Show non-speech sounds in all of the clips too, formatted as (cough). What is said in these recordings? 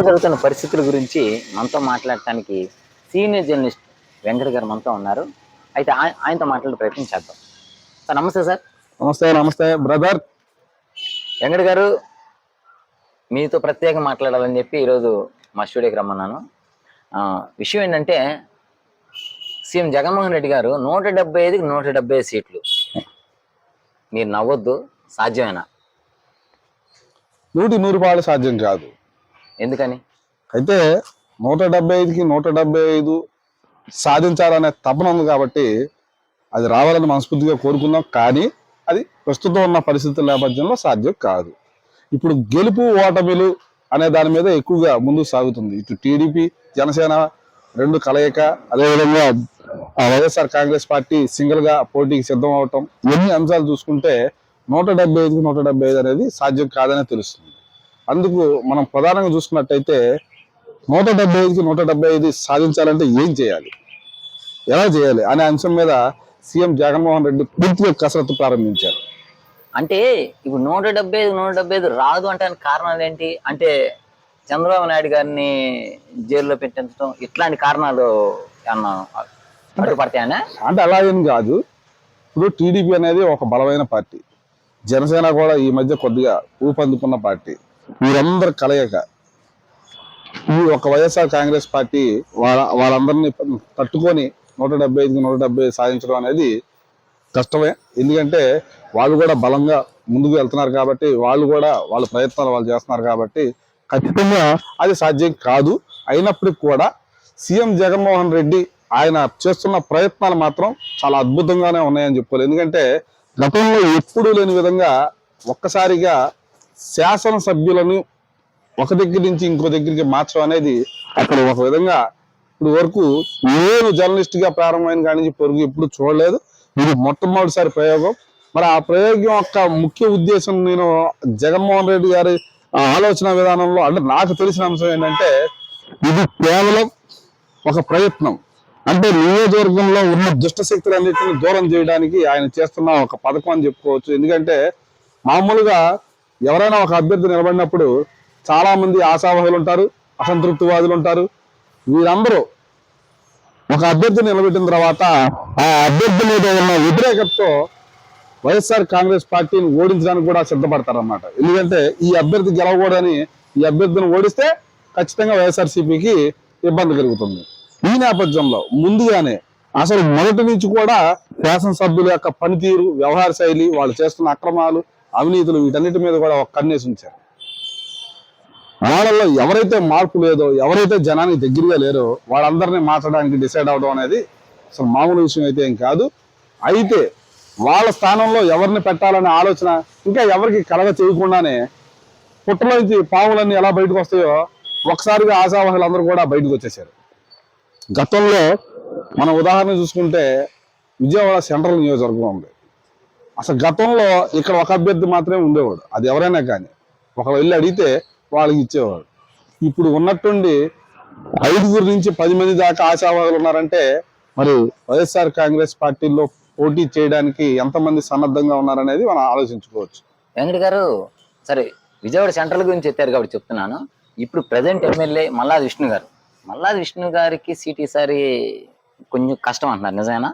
రాష్ట్రంలో జరుగుతున్న పరిస్థితుల గురించి మనతో మాట్లాడటానికి సీనియర్ జర్నలిస్ట్ వెంకట గారు మనతో ఉన్నారు. అయితే ఆయ- ఆయనతో మాట్లాడే ప్రయత్నం చేద్దాం. సార్ నమస్తే సార్. నమస్తే నమస్తే బ్రదర్. వెంకట గారు మీతో ప్రత్యేకంగా మాట్లాడాలని చెప్పి ఈరోజు మా స్టూడియోకి రమ్మన్నాను. ఆ, విషయం ఏంటంటే సీఎం జగన్మోహన్ రెడ్డి గారు నూట డెబ్బై ఐదుకి నూట డెబ్బై ఐదు సీట్లు. మీరు నవ్వొద్దు సాధ్యమేనా? నూటి నూరు పాలు సాధ్యం కాదు. ఎందుకని? అయితే నూట డెబ్బై ఐదుకి నూట డెబ్బై ఐదు సాధించాలనే తపన ఉంది కాబట్టి అది రావాలని మనస్ఫూర్తిగా కోరుకున్నాం. కానీ అది ప్రస్తుతం ఉన్న పరిస్థితుల నేపథ్యంలో సాధ్యం కాదు. ఇప్పుడు గెలుపు ఓటమిలు అనే దాని మీద ఎక్కువగా ముందుకు సాగుతుంది. ఇటు టీడీపీ జనసేన రెండు కలయిక అదేవిధంగా వైఎస్ఆర్ కాంగ్రెస్ పార్టీ సింగిల్గా పోటీకి సిద్ధం అవటం ఎన్ని అంశాలు చూసుకుంటే నూట డెబ్బై ఐదుకి నూట డెబ్బై ఐదు అనేది సాధ్యం కాదనే తెలుస్తుంది. అందుకు మనం ప్రధానంగా చూసుకున్నట్టయితే నూట డెబ్బై ఐదుకి నూట డెబ్బై ఐదు సాధించాలంటే ఏం చేయాలి? ఎలా చేయాలి? అనే అంశం మీద సీఎం జగన్మోహన్ రెడ్డి పూర్తిగా కసరత్తు ప్రారంభించారు. అంటే ఇప్పుడు నూట డెబ్బై ఐదు నూట డెబ్బై ఐదు రాదు అంటే కారణాలు ఏంటి? అంటే చంద్రబాబు నాయుడు గారిని జైల్లో పెట్టించడం ఇట్లాంటి కారణాలు అడ్డుపడతాయనా అంటే అలా ఏం కాదు. ఇప్పుడు టీడీపీ అనేది ఒక బలమైన పార్టీ. జనసేన కూడా ఈ మధ్య కొద్దిగా ఊపందుకున్న పార్టీ. వీరందరు కలయిక. ఈ ఒక వైఎస్ఆర్ కాంగ్రెస్ పార్టీ వాళ్ళ వాళ్ళందరినీ తట్టుకొని నూట డెబ్బై ఐదుకి నూట డెబ్బై ఐదు సాధించడం అనేది కష్టమే. ఎందుకంటే వాళ్ళు కూడా బలంగా ముందుకు వెళ్తున్నారు కాబట్టి వాళ్ళు కూడా వాళ్ళ ప్రయత్నాలు వాళ్ళు చేస్తున్నారు కాబట్టి ఖచ్చితంగా అది సాధ్యం కాదు. అయినప్పటికీ కూడా సీఎం జగన్మోహన్ రెడ్డి ఆయన చేస్తున్న ప్రయత్నాలు మాత్రం చాలా అద్భుతంగానే ఉన్నాయని చెప్పుకోవాలి. ఎందుకంటే గతంలో ఎప్పుడూ లేని విధంగా ఒక్కసారిగా శాసనసభ్యులను ఒక దగ్గర నుంచి ఇంకో దగ్గరికి మార్చడం అనేది అక్కడ ఒక విధంగా ఇప్పుడు వరకు నేను జర్నలిస్ట్గా ప్రారంభమైన కాడి నుంచి పొరుగు ఎప్పుడు చూడలేదు. ఇది మొట్టమొదటిసారి ప్రయోగం. మరి ఆ ప్రయోగం యొక్క ముఖ్య ఉద్దేశం నేను జగన్మోహన్ రెడ్డి గారి ఆ ఆలోచన విధానంలో అంటే నాకు తెలిసిన అంశం ఏంటంటే ఇది కేవలం ఒక ప్రయత్నం. అంటే నియోజకవర్గంలో ఉన్న దుష్ట శక్తులన్నింటినీ దూరం చేయడానికి ఆయన చేస్తున్న ఒక పథకం అని చెప్పుకోవచ్చు. ఎందుకంటే మామూలుగా ఎవరైనా ఒక అభ్యర్థి నిలబడినప్పుడు చాలామంది ఆశావాహులు ఉంటారు అసంతృప్తివాదులు ఉంటారు. వీరందరూ ఒక అభ్యర్థి నిలబెట్టిన తర్వాత ఆ అభ్యర్థి మీద ఉన్న వ్యతిరేకతతో వైఎస్ఆర్ కాంగ్రెస్ పార్టీని ఓడించడానికి కూడా సిద్ధపడతారన్నమాట. ఎందుకంటే ఈ అభ్యర్థి గెలవకూడదని ఈ అభ్యర్థిని ఓడిస్తే ఖచ్చితంగా వైఎస్ఆర్సీపీకి ఇబ్బంది కలుగుతుంది. ఈ నేపథ్యంలో ముందుగానే అసలు మొదటి నుంచి కూడా శాసనసభ్యుల యొక్క పనితీరు వ్యవహార శైలి వాళ్ళు చేస్తున్న అక్రమాలు అవినీతులు వీటన్నిటి మీద కూడా ఒక కన్నేసి ఉంచారు. వాళ్ళల్లో ఎవరైతే మార్పు లేదో ఎవరైతే జనానికి దగ్గరగా లేరో వాళ్ళందరినీ మార్చడానికి డిసైడ్ అవడం అనేది అసలు మామూలు విషయం అయితే ఏం కాదు. అయితే వాళ్ళ స్థానంలో ఎవరిని పెట్టాలనే ఆలోచన ఇంకా ఎవరికి కలగ చేయకుండానే పుట్టలోంచి పాములన్నీ ఎలా బయటకు వస్తాయో ఒకసారిగా ఆశావాహులందరూ కూడా బయటకు వచ్చేసారు. గతంలో మనం ఉదాహరణ చూసుకుంటే విజయవాడ సెంట్రల్ నియోజకవర్గం ఉంది. అసలు గతంలో ఇక్కడ ఒక అభ్యర్థి మాత్రమే ఉండేవాడు. అది ఎవరైనా కానీ. ఒకరు వెళ్ళి అడిగితే వాళ్ళకి ఇచ్చేవాడు. ఇప్పుడు ఉన్నట్టుండి ఐదుగురు నుంచి పది మంది దాకా ఆశావాదులు ఉన్నారంటే మరి వైఎస్ఆర్ కాంగ్రెస్ పార్టీలో పోటీ చేయడానికి ఎంతమంది సన్నద్ధంగా ఉన్నారనేది మనం ఆలోచించుకోవచ్చు. వెంకట గారు సరే విజయవాడ సెంట్రల్ గురించి చెప్పారు కాబట్టి చెప్తున్నాను. ఇప్పుడు ప్రజెంట్ ఎమ్మెల్యే మల్లాది విష్ణు గారు. మల్లాది విష్ణు గారికి సీట్ ఈసారి కొంచెం కష్టం అంటున్నారు నిజమేనా?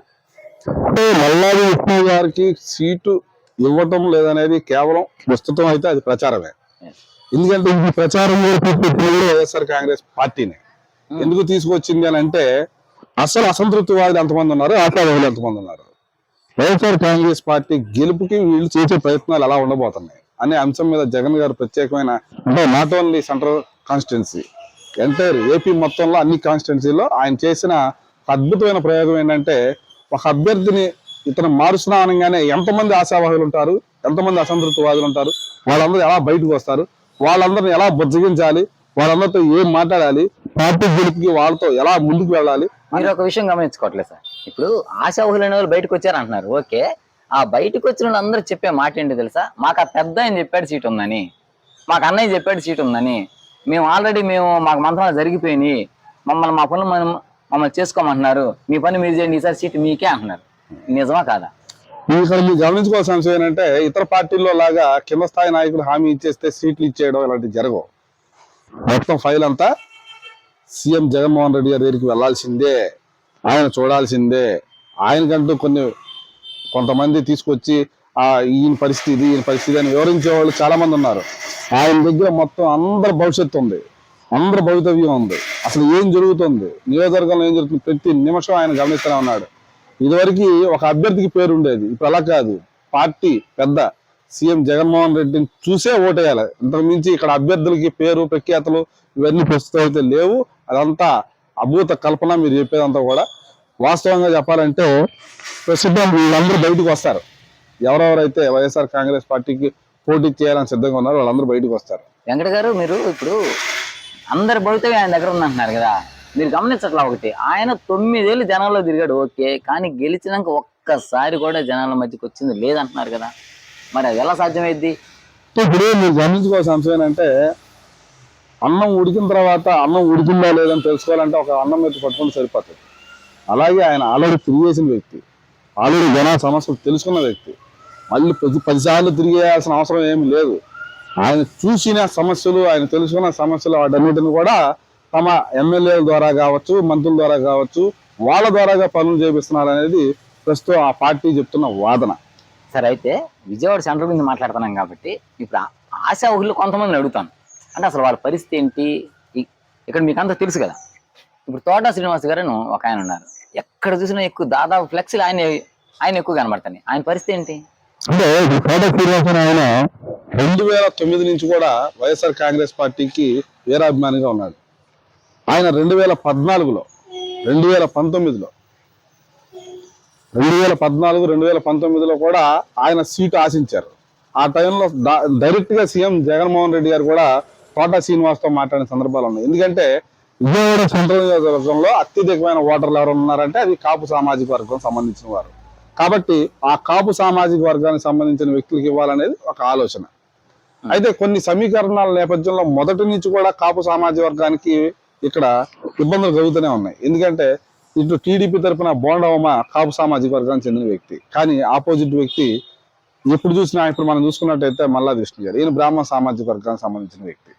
అంటే మల్లాది విష్ణు గారికి సీటు ఇవ్వటం లేదనేది కేవలం ప్రస్తుతం అయితే అది ప్రచారమే. ఎందుకంటే ఈ ప్రచారం వైఎస్ఆర్ కాంగ్రెస్ పార్టీనే. ఎందుకు తీసుకొచ్చింది అని అంటే అసలు అసంతృప్తి వాళ్ళు ఎంతమంది ఉన్నారు ఆశావాదులు ఎంతమంది ఉన్నారు? వైఎస్ఆర్ కాంగ్రెస్ పార్టీ గెలుపుకి వీళ్ళు చేసే ప్రయత్నాలు ఎలా ఉండబోతున్నాయి అనే అంశం మీద జగన్ గారు ప్రత్యేకమైన అంటే not only central constituency entire AP మొత్తంలో అన్ని కాన్స్టిట్యున్సీలో ఆయన చేసిన అద్భుతమైన ప్రయోగం ఏంటంటే ఒక అభ్యర్థిని ఇతను మారుస్తున్నా అనగానే ఎంతమంది ఆశావాహులు ఉంటారు ఎంతమంది అసంతృప్తివాదులు ఉంటారు వాళ్ళందరూ ఎలా బయటకు వస్తారు వాళ్ళందరిని ఎలా బుజ్జగించాలి వాళ్ళందరితో ఏం మాట్లాడాలి పార్టీ గెలుపుకి వాళ్ళతో ఎలా ముందుకు వెళ్ళాలి? మీరు ఒక విషయం గమనించుకోవట్లేదు సార్. ఇప్పుడు ఆశావాహులైన వాళ్ళు బయటకు వచ్చారు అంటున్నారు ఓకే. ఆ బయటకు వచ్చిన అందరూ చెప్పే మాట ఏంటి తెలుసా? మాకు ఆ పెద్ద ఆయన చెప్పాడు సీట్ ఉందని మాకు అన్నయ్య చెప్పాడు సీట్ ఉందని మేము ఆల్రెడీ మేము మాకు మంత్రాలు జరిగిపోయినాయి. మమ్మల్ని మా పనులు మనం మమ్మల్ని చేసుకోమంటున్నారు. మీ పని మీరు చేయండి ఈసారి సీట్ మీకే అంటున్నారు. నిజమా కాదా? ఇక్కడ మీరు గమనించుకోవాల్సిన అంశం ఏంటంటే ఇతర పార్టీల్లో లాగా కింద స్థాయి నాయకులు హామీ ఇచ్చేస్తే సీట్లు ఇచ్చేయడం ఇలాంటివి జరగవు. మొత్తం ఫైల్ అంతా సీఎం జగన్మోహన్ రెడ్డి గారి దగ్గరికి వెళ్ళాల్సిందే. ఆయన చూడాల్సిందే. ఆయనకంటూ కొన్ని కొంతమంది తీసుకొచ్చి ఆ ఈయన పరిస్థితి ఈయన పరిస్థితి అని వివరించే వాళ్ళు చాలా మంది ఉన్నారు. ఆయన దగ్గర మొత్తం అందరి భవిష్యత్తు ఉంది. అందరి భవితవ్యం ఉంది. అసలు ఏం జరుగుతుంది? నియోజకవర్గంలో ఏం జరుగుతుంది? ప్రతి నిమిషం ఆయన గమనిస్తూనే ఉన్నాడు. ఇదివరకు ఒక అభ్యర్థికి పేరు ఉండేది. ఇప్పుడు అలా కాదు. పార్టీ పెద్ద సీఎం జగన్మోహన్ రెడ్డిని చూసే ఓటేయాలి. ఇంతకు మించి ఇక్కడ అభ్యర్థులకి పేరు ప్రఖ్యాతలు ఇవన్నీ ప్రస్తుతం అయితే లేవు. అదంతా అభూత కల్పన మీరు చెప్పేదంతా కూడా వాస్తవంగా చెప్పాలంటే ప్రస్తుతం వీళ్ళందరూ బయటకు వస్తారు. ఎవరెవరైతే వైఎస్ఆర్ కాంగ్రెస్ పార్టీకి పోటీ చేయాలని సిద్ధంగా ఉన్నారో వాళ్ళందరూ బయటకు వస్తారు. వెంకట గారు మీరు ఇప్పుడు అందరి భవితవ్యం ఆయన దగ్గర ఉందంటున్నారు కదా. మీరు గమనించట్లా ఒకటి ఆయన తొమ్మిదేళ్ళు జనాల్లో తిరిగాడు ఓకే కానీ గెలిచినాక ఒక్కసారి కూడా జనాల మధ్యకి వచ్చింది లేదంటున్నారు కదా. మరి అది ఎలా సాధ్యమైద్ది? ఇప్పుడు మీరు గమనించుకోవాల్సిన అంశం ఏంటంటే అన్నం ఉడికిన తర్వాత అన్నం ఉడికిందా లేదని తెలుసుకోవాలంటే ఒక అన్నం మీద పట్టుకుని సరిపోతుంది. అలాగే ఆయన ఆల్రెడీ తిరిగేసిన వ్యక్తి ఆల్రెడీ జనా సమస్యలు తెలుసుకున్న వ్యక్తి మళ్ళీ పది పదిసార్లు తిరిగేయాల్సిన అవసరం ఏమి లేదు. ఆయన చూసిన సమస్యలు ఆయన తెలుసుకున్న సమస్యలు వాటన్నిటిని కూడా తమ ఎమ్మెల్యేల ద్వారా కావచ్చు మంత్రుల ద్వారా కావచ్చు వాళ్ళ ద్వారాగా పనులు చేపిస్తున్నారు అనేది ప్రస్తుతం ఆ పార్టీ చెప్తున్న వాదన. సరే అయితే విజయవాడ సెంటర్ గురించి మాట్లాడుతున్నాం కాబట్టి ఇప్పుడు ఆశావహులు ఆశా కొంతమందిని అడుగుతాను. అంటే అసలు వాళ్ళ పరిస్థితి ఏంటి? ఇక్కడ మీకు అంతా తెలుసు కదా. ఇప్పుడు తోట శ్రీనివాస్ గారు ఒక ఆయన ఉన్నారు. ఎక్కడ చూసినా ఎక్కువ దాదాపు ఫ్లెక్సీలు ఆయన ఆయన ఎక్కువ కనబడతాయి. ఆయన పరిస్థితి ఏంటి? అంటే కోట శ్రీనివాసన్ ఆయన రెండు వేల తొమ్మిది నుంచి కూడా వైఎస్ఆర్ కాంగ్రెస్ పార్టీకి వీరాభిమానిగా ఉన్నాడు. ఆయన రెండు వేల పద్నాలుగులో రెండు వేల పంతొమ్మిదిలో రెండు వేల పద్నాలుగు రెండు వేల పంతొమ్మిదిలో కూడా ఆయన సీటు ఆశించారు. ఆ టైంలో డైరెక్ట్గా సీఎం జగన్మోహన్ రెడ్డి గారు కూడా కోటా శ్రీనివాస్తో మాట్లాడిన సందర్భాలు ఉన్నాయి. ఎందుకంటే విజయవాడ సెంట్రల్ నియోజకవర్గంలో అత్యధికమైన ఓటర్లు ఎవరు ఉన్నారంటే అది కాపు సామాజిక వర్గం సంబంధించిన వారు. కాబట్టి ఆ కాపు సామాజిక వర్గానికి సంబంధించిన వ్యక్తులకు ఇవ్వాలనేది ఒక ఆలోచన. అయితే కొన్ని సమీకరణాల నేపథ్యంలో మొదటి నుంచి కూడా కాపు సామాజిక వర్గానికి ఇక్కడ ఇబ్బందులు కలుగుతూనే ఉన్నాయి. ఎందుకంటే ఇటు టీడీపీ తరపున బోండవమ కాపు సామాజిక వర్గానికి చెందిన వ్యక్తి. కానీ ఆపోజిట్ వ్యక్తి ఎప్పుడు చూసినా ఇప్పుడు మనం చూసుకున్నట్టయితే మల్లా విష్ణు గారు. ఈయన బ్రాహ్మణ సామాజిక వర్గానికి సంబంధించిన వ్యక్తి.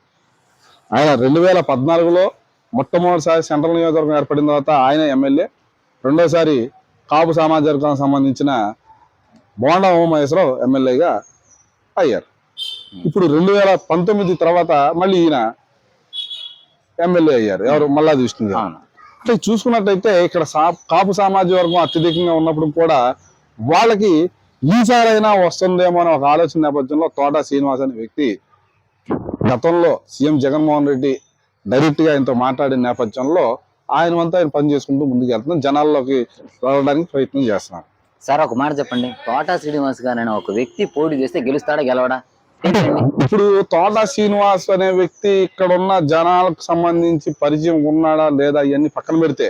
ఆయన రెండు వేల పద్నాలుగులో మొట్టమొదటిసారి సెంట్రల్ నియోజకవర్గం ఏర్పడిన తర్వాత ఆయన ఎమ్మెల్యే. రెండోసారి కాపు సామాజిక వర్గానికి సంబంధించిన బోండా ఉమామహేశ్వరరావు ఎమ్మెల్యేగా అయ్యారు. ఇప్పుడు రెండు వేల పంతొమ్మిది తర్వాత మళ్ళీ ఈయన ఎమ్మెల్యే అయ్యారు. ఎవరు? మల్లాది విష్ణు గారు. అవును. అంటే చూసుకున్నట్టయితే ఇక్కడ కాపు సామాజిక వర్గం అత్యధికంగా ఉన్నప్పుడు కూడా వాళ్ళకి ఈసారైనా వస్తుందేమో అనే ఒక ఆలోచన నేపథ్యంలో తోట శ్రీనివాస్ అనే వ్యక్తి గతంలో సీఎం జగన్మోహన్ రెడ్డి డైరెక్ట్గా ఆయనతో మాట్లాడిన నేపథ్యంలో ఆయన వంతా ఆయన పని చేసుకుంటూ ముందుకు వెళ్తున్నాం. జనాల్లోకి వెళ్ళడానికి ప్రయత్నం చేస్తున్నారు సార్ ఒక మాట చెప్పండి. తోట శ్రీనివాస్ గారు అనే ఒక వ్యక్తి పోటీ చేస్తే గెలుస్తాడా గెలవడా? ఇప్పుడు తోట శ్రీనివాస్ అనే వ్యక్తి ఇక్కడ ఉన్న జనాలకు సంబంధించి పరిచయం ఉన్నాడా లేదా ఇవన్నీ పక్కన పెడితే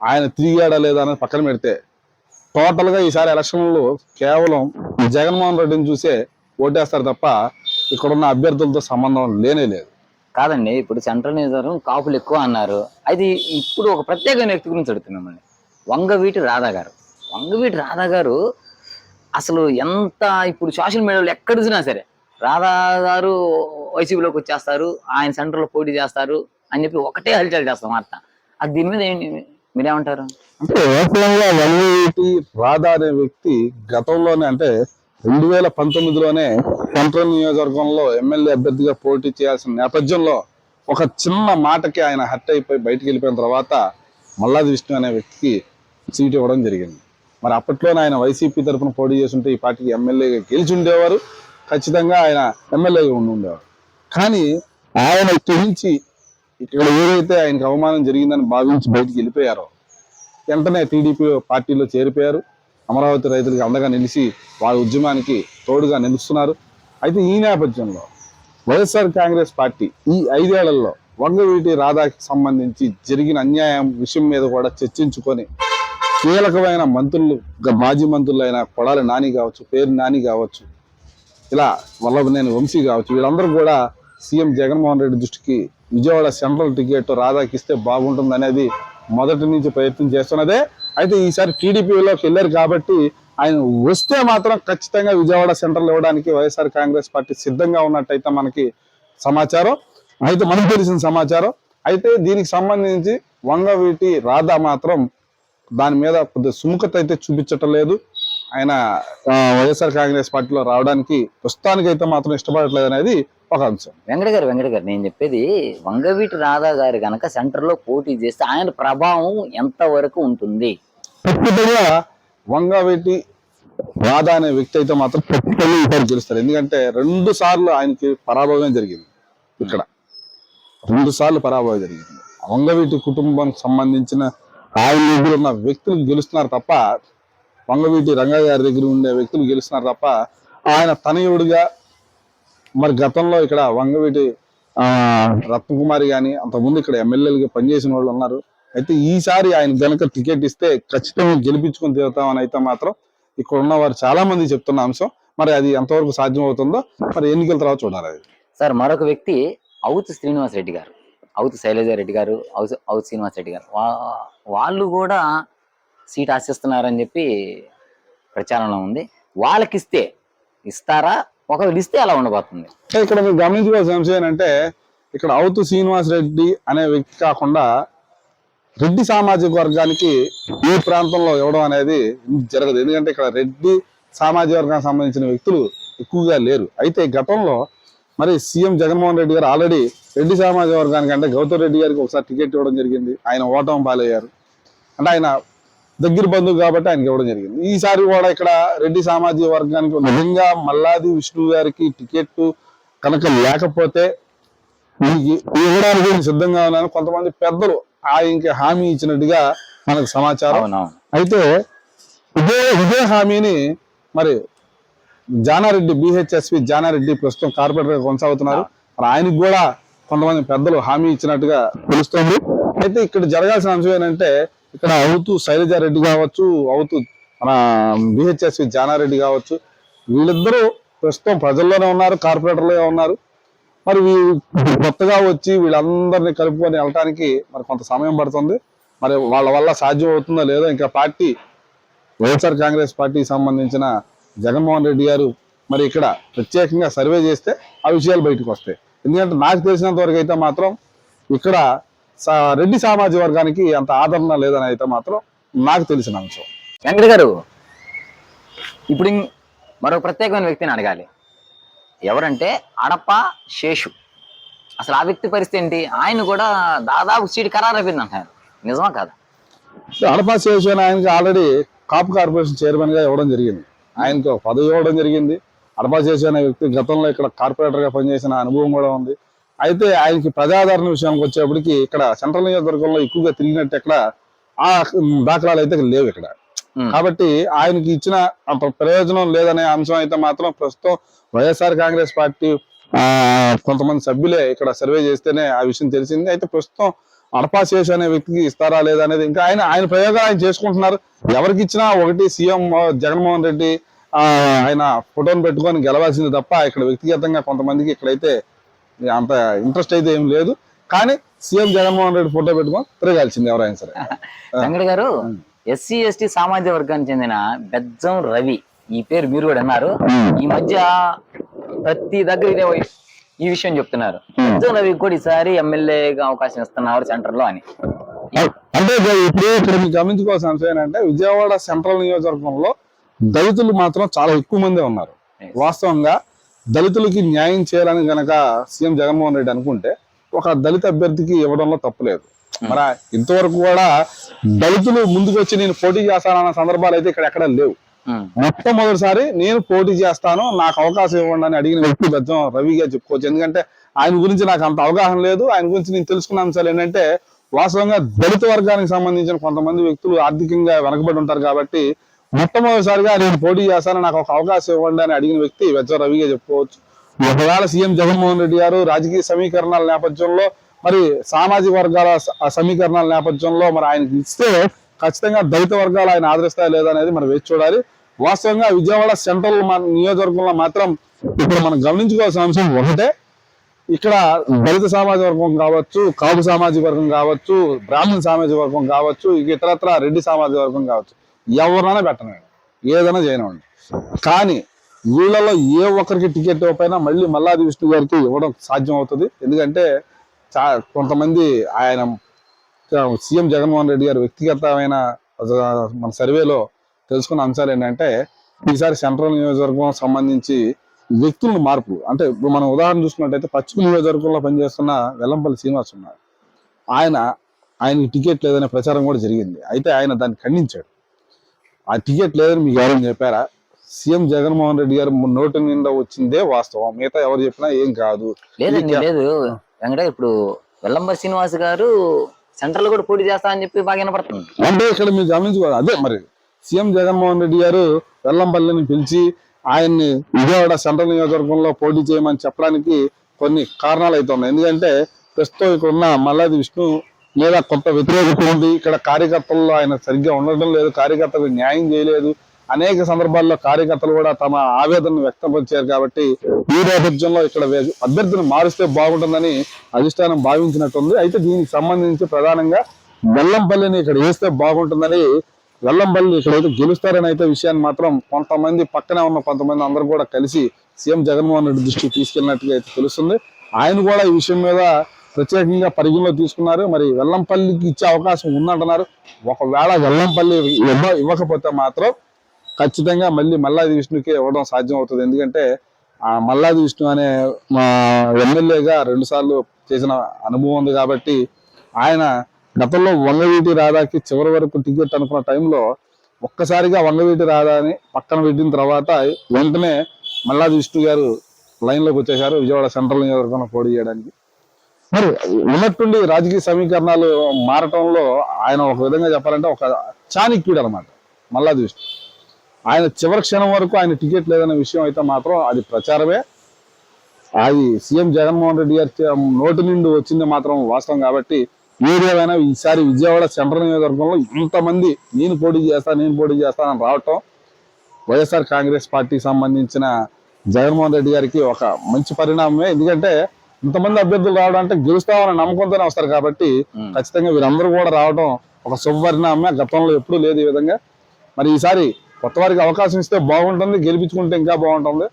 ఆయన తిరిగాడా లేదా అనేది పక్కన పెడితే టోటల్గా ఈసారి ఎలక్షన్లు కేవలం జగన్మోహన్ రెడ్డిని చూసే ఓటేస్తారు తప్ప ఇక్కడ ఉన్న అభ్యర్థులతో సంబంధం లేనే లేదు. కాదండి ఇప్పుడు సెంట్రల్ నియోజకవర్గం కాపులు ఎక్కువ అన్నారు. అది ఇప్పుడు ఒక ప్రత్యేకమైన వ్యక్తి గురించి అడుగుతుంది మిమ్మల్ని. వంగవీటి రాధా గారు వంగవీటి రాధా గారు అసలు ఎంత ఇప్పుడు సోషల్ మీడియాలో ఎక్కడ చూసినా సరే రాధా గారు వైసీపీలోకి వచ్చేస్తారు ఆయన సెంటర్లో పోటీ చేస్తారు అని చెప్పి ఒకటే హల్చల్ చేస్తాం వార్త. అది దీని మీద ఏంటి మీరేమంటారు? అంటే వాస్తవంగా వనవేటి రాధా అనే వ్యక్తి గతంలోనే అంటే రెండు వేల పంతొమ్మిదిలోనే సెంట్రల్ నియోజకవర్గంలో ఎమ్మెల్యే అభ్యర్థిగా పోటీ చేయాల్సిన నేపథ్యంలో ఒక చిన్న మాటకి ఆయన హట్ అయిపోయి బయటికి వెళ్ళిపోయిన తర్వాత మల్లాది విష్ణు అనే వ్యక్తికి సీట్ ఇవ్వడం జరిగింది. మరి అప్పట్లోనే ఆయన వైసీపీ తరఫున పోటీ చేస్తుంటే ఈ పార్టీకి ఎమ్మెల్యేగా గెలిచి ఉండేవారు ఖచ్చితంగా ఆయన ఎమ్మెల్యేగా ఉండి ఉండేవారు. కానీ ఆయన గ్రహించి ఇక్కడ ఏదైతే ఆయనకు అవమానం జరిగిందని భావించి బయటికి వెళ్ళిపోయారో వెంటనే టీడీపీ పార్టీలో చేరిపోయారు. అమరావతి రైతులకు అండగా నిలిచి వాళ్ళ ఉద్యమానికి తోడుగా నిలుస్తున్నారు. అయితే ఈ నేపథ్యంలో వైఎస్ఆర్ కాంగ్రెస్ పార్టీ ఈ ఐదేళ్ళలో వంగవీటి రాధాకి సంబంధించి జరిగిన అన్యాయం విషయం మీద కూడా చర్చించుకొని కీలకమైన మంత్రులు మాజీ మంత్రులైన కొడాలి నాని కావచ్చు పేరు నాని కావచ్చు ఇలా వల్లభనేని వంశీ కావచ్చు వీళ్ళందరూ కూడా సీఎం జగన్మోహన్ రెడ్డి దృష్టికి విజయవాడ సెంట్రల్ టికెట్ రాధాకి ఇస్తే బాగుంటుంది అనేది మొదటి నుంచి ప్రయత్నం చేస్తున్నదే. అయితే ఈసారి టీడీపీలోకి వెళ్ళారు కాబట్టి ఆయన వస్తే మాత్రం ఖచ్చితంగా విజయవాడ సెంట్రల్ ఇవ్వడానికి వైఎస్ఆర్ కాంగ్రెస్ పార్టీ సిద్ధంగా ఉన్నట్టయితే మనకి సమాచారం. అయితే మనకు తెలిసిన సమాచారం. అయితే దీనికి సంబంధించి వంగవీటి రాధా మాత్రం దాని మీద కొద్దిగా సుముఖత అయితే చూపించటం లేదు. ఆయన వైఎస్ఆర్ కాంగ్రెస్ పార్టీలో రావడానికి ప్రస్తుతానికి అయితే మాత్రం ఇష్టపడట్లేదు అనేది ఒక అంశం. వెంకట గారు వెంకట గారు నేను చెప్పేది వంగవీటి రాధా గారు గనక సెంటర్లో పోటీ చేస్తే ఆయన ప్రభావం ఎంత వరకు ఉంటుంది? ఖచ్చితంగా వంగవీటి రాధా అనే వ్యక్తి అయితే మాత్రం ఖచ్చితంగా ఈసారి గెలుస్తారు. ఎందుకంటే రెండు సార్లు ఆయనకి పరాభవం జరిగింది ఇక్కడ. రెండు సార్లు పరాభవం జరిగింది. వంగవీటి కుటుంబానికి సంబంధించిన ఆయన దగ్గర ఉన్న వ్యక్తులు గెలుస్తున్నారు తప్ప వంగవీటి రంగయ్య గారి దగ్గర ఉండే వ్యక్తులు గెలుస్తున్నారు తప్ప ఆయన తనయుడిగా మరి గతంలో ఇక్కడ వంగవీటి ఆ, రత్నకుమారి కానీ అంతకుముందు ఇక్కడ ఎమ్మెల్యేలుగా పనిచేసిన వాళ్ళు ఉన్నారు. అయితే ఈసారి ఆయన గనక టికెట్ ఇస్తే ఖచ్చితంగా గెలిపించుకుని తీరుతామని అయితే మాత్రం ఇక్కడ ఉన్న వారు చాలా మంది చెప్తున్న అంశం. మరి అది ఎంతవరకు సాధ్యం అవుతుందో మరి ఎన్నికల తర్వాత చూడాలి అది. సార్ మరొక వ్యక్తి అవుతు శ్రీనివాస్ రెడ్డి గారు అవుతు శైలజ రెడ్డి గారు అవుతు అవుతు శ్రీనివాస్ రెడ్డి గారు. వాళ్ళు కూడా సీట్ ఆశిస్తున్నారని చెప్పి ప్రచారంలో ఉంది. వాళ్ళకిస్తే ఇస్తారా? ఒకవేళ ఇస్తే అలా ఉండబోతుంది. ఇక్కడ మీరు గమనించుకోవాల్సిన అంశం ఏంటంటే ఇక్కడ అవుతు శ్రీనివాస్ రెడ్డి అనే వ్యక్తి కాకుండా రెడ్డి సామాజిక వర్గానికి ఈ ప్రాంతంలో ఇవ్వడం అనేది జరగదు. ఎందుకంటే ఇక్కడ రెడ్డి సామాజిక వర్గానికి సంబంధించిన వ్యక్తులు ఎక్కువగా లేరు. అయితే గతంలో మరి సీఎం జగన్మోహన్ రెడ్డి గారు ఆల్రెడీ రెడ్డి సామాజిక వర్గానికి అంటే గౌతమ్ రెడ్డి గారికి ఒకసారి టికెట్ ఇవ్వడం జరిగింది. ఆయన ఓటమి పాలయ్యారు. అంటే ఆయన దగ్గర బంధువు కాబట్టి ఆయనకి ఇవ్వడం జరిగింది. ఈసారి కూడా ఇక్కడ రెడ్డి సామాజిక వర్గానికి నిజంగా మల్లాది విష్ణు గారికి టికెట్ కనుక లేకపోతే ఇవ్వడానికి సిద్ధంగా ఉన్నాను. కొంతమంది పెద్దలు ఆయనకి హామీ ఇచ్చినట్టుగా మనకు సమాచారం. అయితే ఇదే ఇదే హామీని మరి జానారెడ్డి బిహెచ్ఎస్పి జానారెడ్డి ప్రస్తుతం కార్పొరేటర్ కొనసాగుతున్నారు. మరి ఆయనకు కూడా కొంతమంది పెద్దలు హామీ ఇచ్చినట్టుగా తెలుస్తుంది. అయితే ఇక్కడ జరగాల్సిన అంశం ఏంటంటే ఇక్కడ అవుతూ శైలజారెడ్డి కావచ్చు అవుతూ మన బిహెచ్ఎస్పి జానారెడ్డి కావచ్చు వీళ్ళిద్దరూ ప్రస్తుతం ప్రజల్లోనే ఉన్నారు కార్పొరేటర్లుగా ఉన్నారు. మరి కొత్తగా వచ్చి వీళ్ళందరినీ కలుపుకొని వెళ్ళటానికి మరి కొంత సమయం పడుతుంది. మరి వాళ్ళ వల్ల సాధ్యం అవుతుందో లేదో ఇంకా పార్టీ వైఎస్ఆర్ కాంగ్రెస్ పార్టీకి సంబంధించిన జగన్మోహన్ రెడ్డి గారు మరి ఇక్కడ ప్రత్యేకంగా సర్వే చేస్తే ఆ విషయాలు బయటకు వస్తాయి. ఎందుకంటే నాకు తెలిసినంత వరకు అయితే మాత్రం ఇక్కడ సా- రెడ్డి సామాజిక వర్గానికి అంత ఆదరణ లేదని అయితే మాత్రం నాకు తెలిసిన అంశం. వెంకట గారు ఇప్పుడు మరో ప్రత్యేకమైన వ్యక్తిని అడగాలి. ఎవరంటే అడప శేషు. అసలు ఆ వ్యక్తి పరిస్థితి ఏంటి? ఆయన కూడా దాదాపు సీట్ ఖరారు అయిపోయింది అంటారు నిజమా కాదా? అడపా శేషన్ ఆయనకి ఆల్రెడీ కాపు కార్పొరేషన్ చైర్మన్గా ఇవ్వడం జరిగింది. ఆయనకు పదవి ఇవ్వడం జరిగింది. అడపా శేషు అనే వ్యక్తి గతంలో ఇక్కడ కార్పొరేటర్గా పనిచేసిన అనుభవం కూడా ఉంది. అయితే ఆయనకి ప్రజాదరణ విషయానికి వచ్చేప్పటికి ఇక్కడ సెంట్రల్ నియోజకవర్గంలో ఎక్కువగా తిరిగినట్టు ఎక్కడ ఆ దాఖలాలు అయితే లేవు ఇక్కడ. కాబట్టి ఆయనకి ఇచ్చిన అంత ప్రయోజనం లేదనే అంశం అయితే మాత్రం ప్రస్తుతం వైఎస్ఆర్ కాంగ్రెస్ పార్టీ కొంతమంది సభ్యులే ఇక్కడ సర్వే చేస్తేనే ఆ విషయం తెలిసింది. అయితే ప్రస్తుతం అడపా శేషు అనే వ్యక్తికి ఇస్తారా లేదా అనేది ఇంకా ఆయన ఆయన ప్రయోగాలు ఆయన చేసుకుంటున్నారు. ఎవరికి ఇచ్చినా ఒకటి సీఎం జగన్మోహన్ రెడ్డి ఆయన ఫోటోని పెట్టుకొని గెలవాల్సింది తప్ప ఇక్కడ వ్యక్తిగతంగా కొంతమందికి ఇక్కడైతే అంత ఇంట్రెస్ట్ అయితే ఏం లేదు. కానీ సీఎం జగన్మోహన్ రెడ్డి ఫోటో పెట్టుకొని తిరగాల్సింది ఎవరైనా సరే. (laughs) వెంకట గారు ఎస్సీ ఎస్టీ సామాజిక వర్గానికి చెందిన బెజ్జం రవి ఈ పేరు మీరు కూడా అన్నారు. ఈ మధ్య ప్రతి దగ్గర ఇదే ఈ విషయం చెప్తున్నారు. రవి కూడా ఈసారి ఎమ్మెల్యేగా అవకాశం ఇస్తున్నారు సెంటర్లో అని. అంటే ఇప్పుడు ఇక్కడ మీకు గమనించుకోవాల్సిన అంశం ఏంటంటే విజయవాడ సెంట్రల్ నియోజకవర్గంలో దళితులు మాత్రం చాలా ఎక్కువ మందే ఉన్నారు. వాస్తవంగా దళితులకి న్యాయం చేయాలని గనక సీఎం జగన్మోహన్ రెడ్డి అనుకుంటే ఒక దళిత అభ్యర్థికి ఇవ్వడంలో తప్పులేదు మరి ఇంతవరకు కూడా దళితులు ముందుకు వచ్చి నేను పోటీ చేస్తానన్న సందర్భాలు అయితే ఇక్కడ ఎక్కడ లేవు. మొట్టమొదటిసారి నేను పోటీ చేస్తాను నాకు అవకాశం ఇవ్వండి అని అడిగిన వ్యక్తి బెజ్జం రవిగా చెప్పుకోవచ్చు. ఎందుకంటే ఆయన గురించి నాకు అంత అవగాహన లేదు. ఆయన గురించి నేను తెలుసుకున్న అంశాలు ఏంటంటే వాస్తవంగా దళిత వర్గానికి సంబంధించిన కొంతమంది వ్యక్తులు ఆర్థికంగా వెనకబడి ఉంటారు కాబట్టి మొట్టమొదటిసారిగా నేను పోటీ చేస్తాను నాకు ఒక అవకాశం ఇవ్వండి అని అడిగిన వ్యక్తి బెజ్జం రవిగా చెప్పుకోవచ్చు. ఒకవేళ సీఎం జగన్మోహన్ రెడ్డి గారు రాజకీయ సమీకరణాల నేపథ్యంలో మరి సామాజిక వర్గాల సమీకరణాల నేపథ్యంలో మరి ఆయనకి ఇస్తే ఖచ్చితంగా దళిత వర్గాలు ఆయన ఆదరిస్తాయా లేదా అనేది మనం వేచి చూడాలి. వాస్తవంగా విజయవాడ సెంట్రల్ మన నియోజకవర్గంలో మాత్రం ఇక్కడ మనం గమనించుకోవాల్సిన అంశం ఒకటే. ఇక్కడ దళిత సామాజిక వర్గం కావచ్చు కాపు సామాజిక వర్గం కావచ్చు బ్రాహ్మణ సామాజిక వర్గం కావచ్చు ఇతరత్ర రెడ్డి సామాజిక వర్గం కావచ్చు. ఎవరినైనా పెట్టనండి ఏదైనా చేయనివ్వండి. కానీ వీళ్ళలో ఏ ఒక్కరికి టికెట్ ఇవ్వకపోయినా మళ్ళీ మల్లాది విష్ణు గారికి ఇవ్వడం సాధ్యం అవుతుంది ఎందుకంటే చా కొంతమంది ఆయన సీఎం జగన్మోహన్ రెడ్డి గారు వ్యక్తిగతమైన మన సర్వేలో తెలుసుకున్న అంశాలు ఏంటంటే ఈసారి సెంట్రల్ నియోజకవర్గం సంబంధించి వ్యక్తులను మార్పు అంటే ఇప్పుడు మనం ఉదాహరణ చూసుకున్నట్టయితే పశ్చిమ నియోజకవర్గంలో పనిచేస్తున్న వెల్లంపల్లి శ్రీనివాస్ ఉన్నారు ఆయన ఆయనకి టికెట్ లేదనే ప్రచారం కూడా జరిగింది. అయితే ఆయన దాన్ని ఖండించాడు. ఆ టికెట్ లేదని మీకు ఎవరైనా చెప్పారా? సీఎం జగన్మోహన్ రెడ్డి గారు నోటి నిండా వచ్చిందే వాస్తవం. మిగతా ఎవరు చెప్పినా ఏం కాదు. లేదండి లేదు. వెంకట ఇప్పుడు వెల్లంబర్ శ్రీనివాస్ గారు సెంట్రల్ కూడా పోటీ చేస్తా అని చెప్పి బాగా వినపడుతుంది. అంటే ఇక్కడ మీరు గమనించుకోవాలి అదే మరి సీఎం జగన్మోహన్ రెడ్డి గారు వెల్లంపల్లిని పిలిచి ఆయన్ని విజయవాడ సెంట్రల్ నియోజకవర్గంలో పోటీ చేయమని చెప్పడానికి కొన్ని కారణాలు అయితే ఉన్నాయి. ఎందుకంటే ప్రస్తుతం ఇక్కడ ఉన్న మల్లాది విష్ణు లేదా కొంత వ్యతిరేకత ఉంది. ఇక్కడ కార్యకర్తల్లో ఆయన సరిగ్గా ఉండడం లేదు కార్యకర్తలకు న్యాయం చేయలేదు. అనేక సందర్భాల్లో కార్యకర్తలు కూడా తమ ఆవేదనను వ్యక్తపరిచారు కాబట్టి ఈ నేపథ్యంలో ఇక్కడ వే- అభ్యర్థిని మారిస్తే బాగుంటుందని అధిష్టానం భావించినట్టుంది. అయితే దీనికి సంబంధించి ప్రధానంగా బెల్లంపల్లిని ఇక్కడ వేస్తే బాగుంటుందని వెల్లంపల్లి ఇక్కడైతే గెలుస్తారని అయితే విషయాన్ని మాత్రం కొంతమంది పక్కనే ఉన్న కొంతమంది అందరూ కూడా కలిసి సీఎం జగన్మోహన్ రెడ్డి దృష్టికి తీసుకెళ్ళినట్టుగా అయితే తెలుస్తుంది. ఆయన కూడా ఈ విషయం మీద ప్రత్యేకంగా పరిగణలో తీసుకున్నారు. మరి వెల్లంపల్లికి ఇచ్చే అవకాశం ఉందంటున్నారు. ఒకవేళ వెల్లంపల్లి ఇవ్వ ఇవ్వకపోతే మాత్రం ఖచ్చితంగా మళ్ళీ మల్లాది విష్ణుకి ఇవ్వడం సాధ్యం అవుతుంది ఎందుకంటే ఆ మల్లాది విష్ణు అనే ఎమ్మెల్యేగా రెండుసార్లు చేసిన అనుభవం ఉంది కాబట్టి ఆయన గతంలో వంగవీటి రాధాకి చివరి వరకు టికెట్ అనుకున్న టైంలో ఒక్కసారిగా వంగవీటి రాధాని పక్కన పెట్టిన తర్వాత వెంటనే మల్లాది విష్ణు గారు లైన్లోకి వచ్చేశారు వచ్చేసారు విజయవాడ సెంట్రల్ నియోజకవర్గంలో పోటీ చేయడానికి. మరి ఉన్నట్టుండి రాజకీయ సమీకరణాలు మారటంలో ఆయన ఒక విధంగా చెప్పాలంటే ఒక చాణక్యుడు అనమాట మల్లాది విష్ణు ఆయన చివరి క్షణం వరకు ఆయన టికెట్ లేదనే విషయం అయితే మాత్రం అది ప్రచారమే. అది సీఎం జగన్మోహన్ రెడ్డి గారి నోటి నుండి వచ్చింది మాత్రం వాస్తవం కాబట్టి ఏదేమైనా ఈసారి విజయవాడ సెంట్రల్ నియోజకవర్గంలో ఇంతమంది నేను పోటీ చేస్తా నేను పోటీ చేస్తానని రావటం వైఎస్ఆర్ కాంగ్రెస్ పార్టీకి సంబంధించిన జగన్మోహన్ రెడ్డి గారికి ఒక మంచి పరిణామమే. ఎందుకంటే ఇంతమంది అభ్యర్థులు రావడం అంటే గెలుస్తామని నమ్మకంతోనే వస్తారు కాబట్టి. ఖచ్చితంగా వీరందరూ కూడా రావడం ఒక శుభపరిణామమే గతంలో ఎప్పుడూ లేదు ఈ విధంగా. మరి ఈసారి కొత్త వారికి అవకాశం ఇస్తే బాగుంటుంది గెలిపించుకుంటే ఇంకా బాగుంటుంది.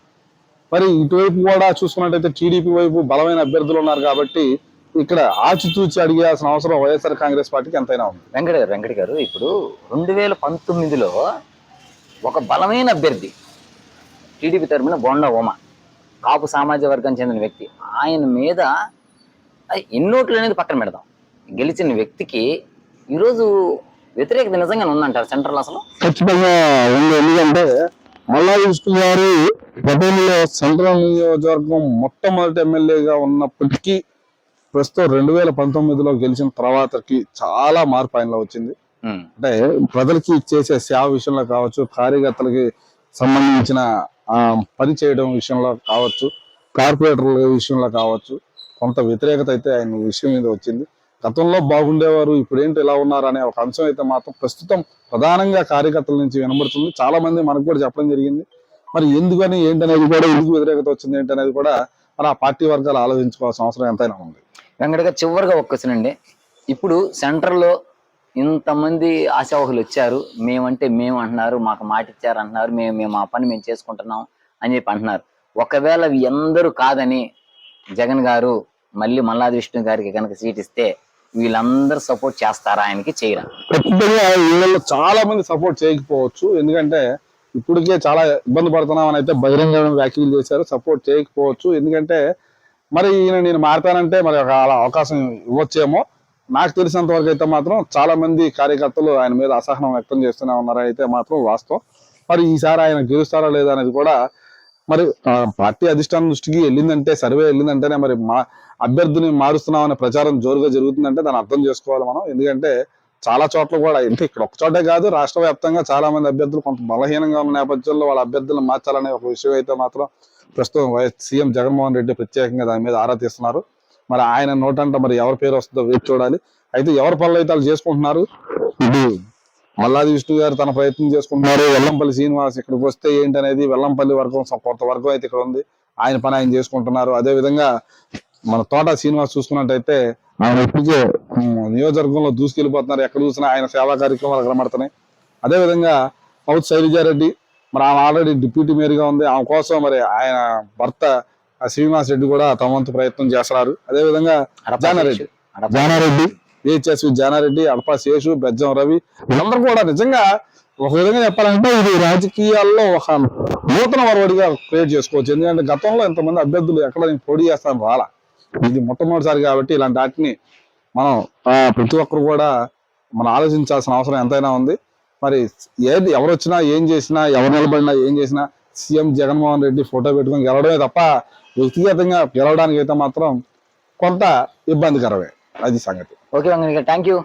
మరి ఇటువైపు కూడా చూసుకున్నట్టయితే టీడీపీ వైపు బలమైన అభ్యర్థులు ఉన్నారు కాబట్టి ఇక్కడ ఆచితూచి అడిగేయాల్సిన అవసరం వైఎస్ఆర్ కాంగ్రెస్ పార్టీకి ఎంతైనా ఉంది. వెంకట గారు వెంకట గారు ఇప్పుడు రెండు వేల పంతొమ్మిదిలో ఒక బలమైన అభ్యర్థి టీడీపీ తరపున బోండా ఉమ కాపు సామాజిక వర్గానికి చెందిన వ్యక్తి. ఆయన మీద ఎన్నోట్లు అనేది పక్కన పెడదాం. గెలిచిన వ్యక్తికి ఈరోజు వ్యతిరేకత నిజంగానే ఉందంటారు సెంట్రల్ అసలు? ఖచ్చితంగా ఉంది. ఎందుకంటే మల్లా విష్ణు గారు గతంలో సెంట్రల్ నియోజకవర్గం మొట్టమొదటి ఎమ్మెల్యేగా ఉన్నప్పటికీ ప్రస్తుతం రెండు వేల పంతొమ్మిదిలో గెలిచిన తర్వాతకి చాలా మార్పు ఆయనలో వచ్చింది. అంటే ప్రజలకి చేసే సేవ విషయంలో కావచ్చు కార్యకర్తలకి సంబంధించిన ఆ, పని చేయడం విషయంలో కావచ్చు కార్పొరేటర్ల విషయంలో కావచ్చు కొంత వ్యతిరేకత అయితే ఆయన విషయం మీద వచ్చింది. గతంలో బాగుండేవారు ఇప్పుడు ఏంటి ఇలా ఉన్నారు అనే ఒక అంశం అయితే మాత్రం ప్రస్తుతం ప్రధానంగా కార్యకర్తల నుంచి వినబడుతుంది. చాలా మంది మనకు కూడా చెప్పడం జరిగింది. మరి ఎందుకని ఏంటనేది కూడా ఎందుకు వ్యతిరేకత వచ్చింది ఏంటనేది కూడా మరి ఆ పార్టీ వర్గాలు ఆలోచించుకోవాల్సిన అవసరం ఎంతైనా ఉంది. వెంకట చివరిగా ఒక క్వశ్చన్ అండి. ఇప్పుడు సెంటర్లో ఇంతమంది ఆశావహులు వచ్చారు. మేమంటే మేము అంటున్నారు మాకు మాట ఇచ్చారు అంటున్నారు మేము మేము ఆ పని మేము చేసుకుంటున్నాం అని చెప్పి అంటున్నారు. ఒకవేళ అందరూ కాదని జగన్ గారు మళ్ళీ మల్లాది విష్ణు గారికి కనుక సీట్ ఇస్తే వీళ్ళందరూ సపోర్ట్ చేస్తారా ఆయనకి చేయరా? ఖచ్చితంగా వీళ్ళలో చాలా మంది సపోర్ట్ చేయకపోవచ్చు. ఎందుకంటే ఇప్పటికే చాలా ఇబ్బంది పడుతున్నామని అయితే బహిరంగ వ్యాఖ్యలు చేశారు. సపోర్ట్ చేయకపోవచ్చు. ఎందుకంటే మరి ఈయన నేను మారతానంటే మరి ఒక అలా అవకాశం ఇవ్వచ్చేమో. నాకు తెలిసినంత వరకు అయితే మాత్రం చాలా మంది కార్యకర్తలు ఆయన మీద అసహనం వ్యక్తం చేస్తూనే ఉన్నారు అయితే మాత్రం వాస్తవం. మరి ఈసారి ఆయన గెలుస్తారా లేదా అనేది కూడా మరి పార్టీ అధిష్టానం దృష్టికి వెళ్ళిందంటే సర్వే వెళ్ళిందంటేనే మరి మా అభ్యర్థిని మారుస్తున్నాం అనే ప్రచారం జోరుగా జరుగుతుందంటే దాన్ని అర్థం చేసుకోవాలి మనం. ఎందుకంటే చాలా చోట్ల కూడా అంటే ఇక్కడ ఒక చోటే కాదు రాష్ట్ర వ్యాప్తంగా చాలా మంది అభ్యర్థులు కొంత బలహీనంగా ఉన్న నేపథ్యంలో వాళ్ళ అభ్యర్థులను మార్చాలనే ఒక విషయం అయితే మాత్రం ప్రస్తుతం వైఎస్ సీఎం జగన్మోహన్ రెడ్డి ప్రత్యేకంగా దాని మీద ఆరా తీస్తున్నారు. మరి ఆయన నోటంట మరి ఎవరి పేరు వస్తుందో వేచి చూడాలి. అయితే ఎవరి పనులు అయితే వాళ్ళు చేసుకుంటున్నారు? ఇది మల్లాది విష్ణు గారు తన ప్రయత్నం చేసుకుంటున్నారు. వెల్లంపల్లి శ్రీనివాస్ ఇక్కడికి వస్తే ఏంటనేది వెల్లంపల్లి వర్గం స- కొంత వర్గం అయితే ఇక్కడ ఉంది. ఆయన పని ఆయన చేసుకుంటున్నారు. అదే విధంగా మన తోట శ్రీనివాస్ చూసుకున్నట్టయితే ఆయన ఇప్పటికే నియోజకవర్గంలో దూసుకెళ్ళిపోతున్నారు. ఎక్కడ చూసినా ఆయన సేవా కార్యక్రమాలు కనబడుతున్నాయి. అదే విధంగా పౌత్ శైలజారెడ్డి మరి ఆమె ఆల్రెడీ డిప్యూటీ మేయర్గా ఉంది. ఆమె కోసం మరి ఆయన భర్త ఆ శ్రీనివాస్ రెడ్డి కూడా తమ వంతు ప్రయత్నం చేస్తున్నారు. అదేవిధంగా జానారెడ్డి. జానారెడ్డి. ఏహెచ్ఎస్వి జానారెడ్డి అడపా శేషు బెజ్జం రవి వీళ్ళందరూ కూడా నిజంగా ఒక విధంగా చెప్పాలంటే ఇది రాజకీయాల్లో ఒక నూతన వరవడిగా క్రియేట్ చేసుకోవచ్చు. ఎందుకంటే గతంలో ఇంతమంది అభ్యర్థులు ఎక్కడ నేను పోటీ చేస్తాను రాలా. ఇది మొట్టమొదటిసారి కాబట్టి ఇలాంటి వాటిని మనం ప్రతి ఒక్కరు కూడా మనం ఆలోచించాల్సిన అవసరం ఎంతైనా ఉంది. మరి ఏది ఎవరు వచ్చినా ఏం చేసినా ఎవరు నిలబడినా ఏం చేసినా సీఎం జగన్మోహన్ రెడ్డి ఫోటో పెట్టుకొని గెలవడమే తప్ప వ్యక్తిగతంగా గెలవడానికి అయితే మాత్రం కొంత ఇబ్బందికరమే. అది సంగతి. Okay thank you